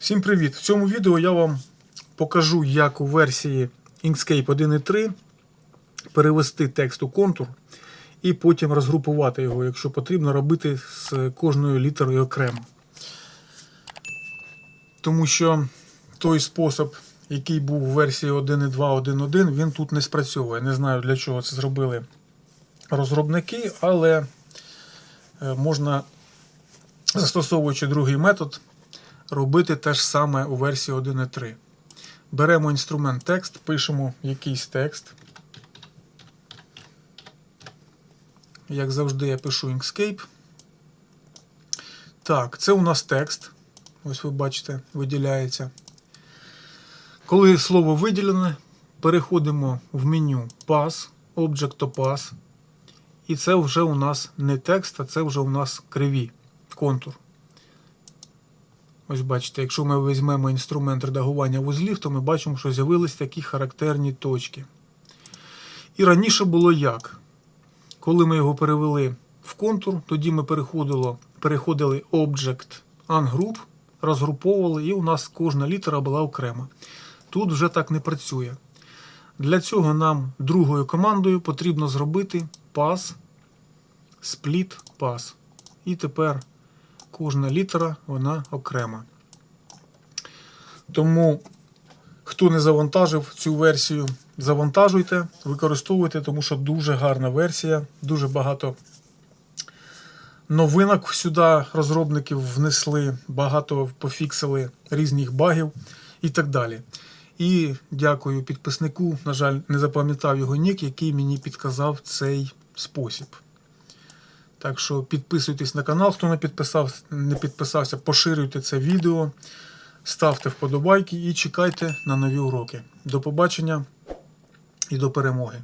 Всім привіт! В цьому відео я вам покажу, як у версії Inkscape 1.3 перевести текст у контур і потім розгрупувати його, якщо потрібно, робити з кожною літерою окремо. Тому що той спосіб, який був у версії 1.2.1.1, він тут не спрацьовує. Не знаю, для чого це зробили розробники, але е, можна, застосовуючи другий метод, робити те ж саме у версії 1.3. Беремо інструмент текст, пишемо якийсь текст. Як завжди, я пишу Inkscape. Так, це у нас текст. Ось ви бачите, виділяється. Коли слово виділене, переходимо в меню Pass, Object to Pass. І це вже у нас не текст, а це вже у нас криві, контур. Ось бачите, якщо ми візьмемо інструмент редагування вузлів, то ми бачимо, що з'явились такі характерні точки. І раніше було як? Коли ми його перевели в контур, тоді ми переходили, переходили Object Ungroup, розгруповували, і у нас кожна літера була окрема. Тут вже так не працює. Для цього нам другою командою потрібно зробити pass, split pass. І тепер кожна літера вона окрема. Тому, хто не завантажив цю версію, завантажуйте, використовуйте, тому що дуже гарна версія, дуже багато новинок сюди розробників внесли, багато пофіксили різних багів і так далі. І дякую підписнику. На жаль, не запам'ятав його нік, який мені підказав цей спосіб. Так що підписуйтесь на канал, хто не підписав, не підписався, поширюйте це відео, ставте вподобайки і чекайте на нові уроки. До побачення і до перемоги!